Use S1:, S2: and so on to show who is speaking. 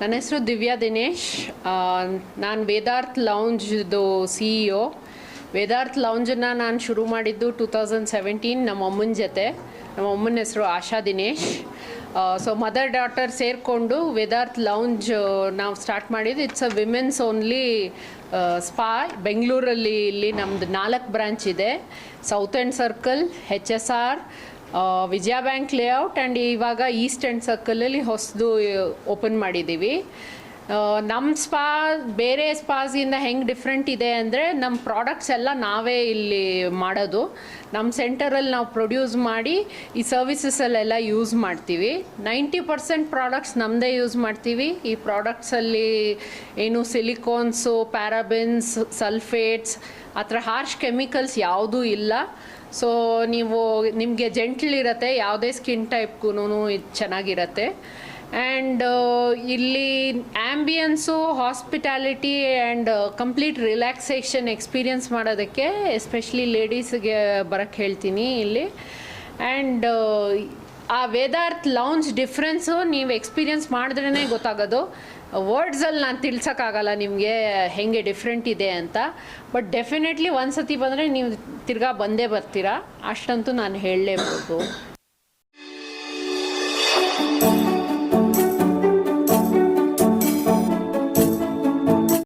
S1: ನನ್ನ ಹೆಸರು ದಿವ್ಯಾ ದಿನೇಶ್. ನಾನು ವೇದಾರ್ಥ್ ಲೌಂಜ್ದು ಸಿ ಇ ಒ ವೇದಾರ್ಥ್ ಲೌಂಜನ್ನು ನಾನು ಶುರು ಮಾಡಿದ್ದು ಟೂ ತೌಸಂಡ್ ಸೆವೆಂಟೀನ್ ನಮ್ಮ ಅಮ್ಮನ ಜೊತೆ. ನಮ್ಮ ಅಮ್ಮನ ಹೆಸರು Asha Dinesh. So mother daughter ಸೇರಿಕೊಂಡು ವೆದಾರ್ತ್ ಲೌಂಜ್ ನಾವು ಸ್ಟಾರ್ಟ್ ಮಾಡಿದ್ದು. It's a women's only spa ಬೆಂಗಳೂರಲ್ಲಿ ಇಲ್ಲಿ ನಮ್ಮದು ನಾಲ್ಕು ಬ್ರಾಂಚ್ ಇದೆ. South end circle H S R Vijaya bank layout and ಇವಾಗ ಈಸ್ಟ್ ಎಂಡ್ ಸರ್ಕಲಲ್ಲಿ ಹೊಸದು ಓಪನ್ ಮಾಡಿದ್ದೀವಿ. ನಮ್ಮ ಸ್ಪಾ, ಬೇರೆ ಸ್ಪಾಸಿಂದ ಹೆಂಗೆ ಡಿಫ್ರೆಂಟ್ ಇದೆ ಅಂದರೆ ನಮ್ಮ ಪ್ರಾಡಕ್ಟ್ಸ್ ಎಲ್ಲ ನಾವೇ ಇಲ್ಲಿ ಮಾಡೋದು. ನಮ್ಮ ಸೆಂಟರಲ್ಲಿ ನಾವು ಪ್ರೊಡ್ಯೂಸ್ ಮಾಡಿ ಈ ಸರ್ವಿಸಸಲ್ಲೆಲ್ಲ ಯೂಸ್ ಮಾಡ್ತೀವಿ. ನೈಂಟಿ ಪರ್ಸೆಂಟ್ ಪ್ರಾಡಕ್ಟ್ಸ್ ನಮ್ಮದೇ ಯೂಸ್ ಮಾಡ್ತೀವಿ. ಈ ಪ್ರಾಡಕ್ಟ್ಸಲ್ಲಿ ಏನು ಸಿಲಿಕೋನ್ಸು ಪ್ಯಾರಾಬಿನ್ಸ್ ಸಲ್ಫೇಟ್ಸ್ ಆ ಥರ ಹಾರ್ಶ್ ಕೆಮಿಕಲ್ಸ್ ಯಾವುದೂ ಇಲ್ಲ. ಸೊ ನೀವು, ನಿಮಗೆ ಜೆಂಟ್ಲ್ ಇರುತ್ತೆ, ಯಾವುದೇ ಸ್ಕಿನ್ ಟೈಪ್ಗೂ ಚೆನ್ನಾಗಿರತ್ತೆ. ಆ್ಯಂಡ್ ಇಲ್ಲಿ ambience hospitality and complete relaxation experience ಮಾಡೋದಕ್ಕೆ ಎಸ್ಪೆಷಲಿ ಲೇಡೀಸ್ಗೆ ಬರೋಕ್ಕೆ ಹೇಳ್ತೀನಿ ಇಲ್ಲಿ. ಆ್ಯಂಡ್ ಆ ವೇದಾರ್ಥ್ ಲೌಂಜ್ ಡಿಫ್ರೆನ್ಸು ನೀವು ಎಕ್ಸ್ಪೀರಿಯನ್ಸ್ ಮಾಡಿದ್ರೇ ಗೊತ್ತಾಗೋದು. ವರ್ಡ್ಸಲ್ಲಿ ನಾನು ತಿಳ್ಸೋಕ್ಕಾಗಲ್ಲ ನಿಮಗೆ ಹೆಂಗೆ ಡಿಫ್ರೆಂಟ್ ಇದೆ ಅಂತ. ಬಟ್ ಡೆಫಿನೆಟ್ಲಿ ಒಂದು ಸತಿ ಬಂದರೆ ನೀವು ತಿರ್ಗಾ ಬಂದೇ ಬರ್ತೀರಾ. ಅಷ್ಟಂತೂ ನಾನು ಹೇಳಲೇಬೋದು